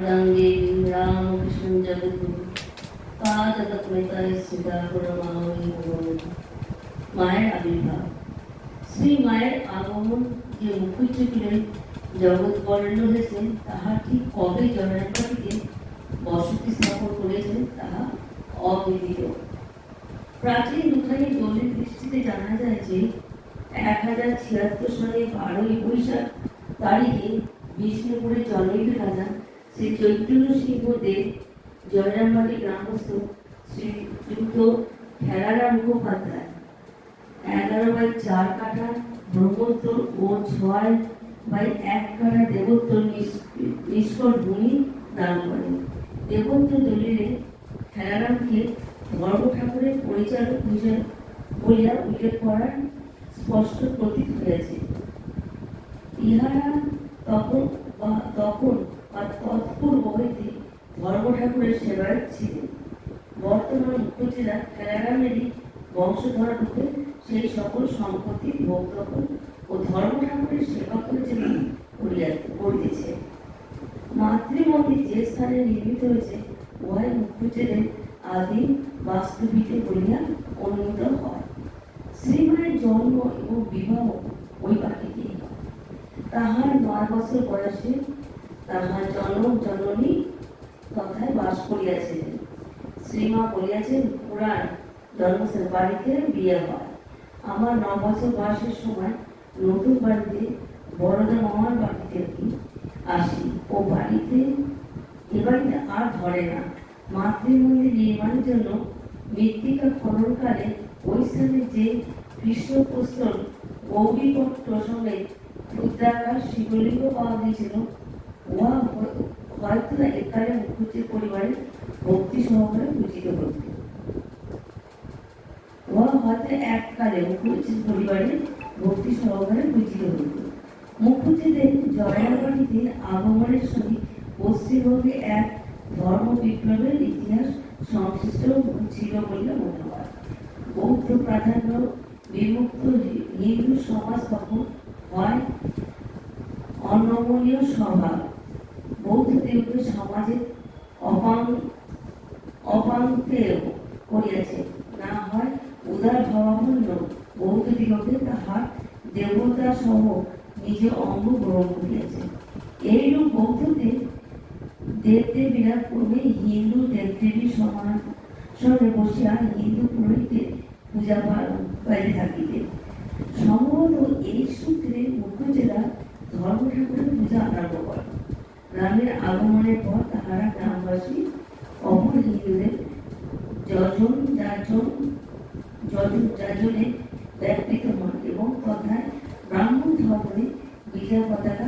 गंगे रामकृष्ण जगद्गुरु পাদতত্ত্বতায় সীতাপুরমামি মায়ের আবির্ভাব শ্রী মায়ের আগমন যে মুখুজ্জকিলেন জগৎ বর্ণ হয়েছেন তাহা ঠিক কবে জগন্নাথকে বসতি স্থাপন করেছেন তাহা অবিদিত প্রাচীন দুখানি দলিল দৃষ্টিতে জানা যায় যে এক হাজার ছিয়াত্তর সালে বারোই বৈশাখ তারিখে বিষ্ণুপুরে জনৈক রাজা শ্রী চৈতন্য সিংহ দেব জয়রামবাটি গ্রামস্থ শ্রীযুক্ত খেলারাম মুখোপাধ্যায় এগারো বাই চার কাঠা ব্রহ্মোত্তর ও ছয় বাই এক কাঠা নিষ- নিষ্কর ভূমি দান করেন। দেবোত্তর দলিলে খেলারামকে ধর্ম ঠাকুরের পরিচালক হিসেবে বলিয়া উল্লেখ করার স্পষ্ট প্রতীক হয়েছে ইহারা তখন তখন বা তৎপূর্ব হইতে ধর্ম ঠাকুরের সেবায় ছিলেন বর্তমান মুখ্যমন্ত্রীরা খেলারামেরই বংশধর রূপে সেই সকল সম্পত্তি ভোগ দখল ও ধর্ম ঠাকুরের সেবা করেছেন করিয়া করিতেছে। মাতৃমন্দির যে স্থানে নির্মিত হয়েছে, উহাই মুখ্যমন্ত্রীদের আদি বাস্তুবিতে বলিয়া অনুমিত হয়। শ্রীমায়ের জন্ম এবং বিবাহ ওই বাটিতে তাহার নয় বছর বয়সে তাহার জনক জননী তথায় বাস করিয়াছিলেন। শ্রীমা বলিয়াছেন, পুরাণ জন্মস্থান বাড়িতে বিয়ে হয়। আমার ন বছর বয়সের সময় নতুন বাড়িতে বড়দা মামার বাড়িতে আসি। ও বাড়িতে এ বাড়িতে আর ধরে না। মাতৃমন্দির নির্মাণের জন্য মৃত্তিকা খননকালে ওই স্থানে যে কৃষ্ণ পুস্তক গৌরীপত্র সঙ্গে ক্ষুদ্রাকার শিবলিঙ্গ পাওয়া গিয়েছিল উহা হয়তো একালে মুখুজ্জির পরিবারে ভক্তি সহকারে পূজিত হত উহা হয়তো এককালে মুখুজ্জির পরিবারে ভক্তি সহকারে পূজিত হত মুখুজ্জিদের জয়নাবাড়িতে আগমনের সঙ্গে পশ্চিমবঙ্গে এক ধর্ম বিপ্লবের ইতিহাস সংশ্লিষ্ট ছিল বলে মনে হয়। বৌদ্ধ প্রাধান্য বিমুক্ত হিন্দু সমাজ তখন হয় অনমনীয় স্বভাব বৌদ্ধদেবকে সমাজে অপাং অপাঙ্কেয় করিয়াছে। না হয় উদার ভাবাপন্ন বৌদ্ধ দিগকে তাহার দেবতা সহ নিজ অঙ্গ গ্রহণ করিয়াছে। এইরূপ বৌদ্ধদের দেবদেবীরা পূর্বে হিন্দু দেবদেবীর সমান সঙ্গে বসিয়া হিন্দু পুরোহিতের পূজা পালন করে থাকিতেন। সম্ভবত এই সূত্রে মুখ্যজেলা ধর্ম ঠাকুরের পূজা আরম্ভ করে রামের আগমনের পর তাহারা গ্রামবাসী অপর হিন্দুদের যজন, যাজন, যজন, যাজনে ব্যাপৃত হন এবং কথায় ব্রাহ্মণ ধর্মে বিজয় পতাকা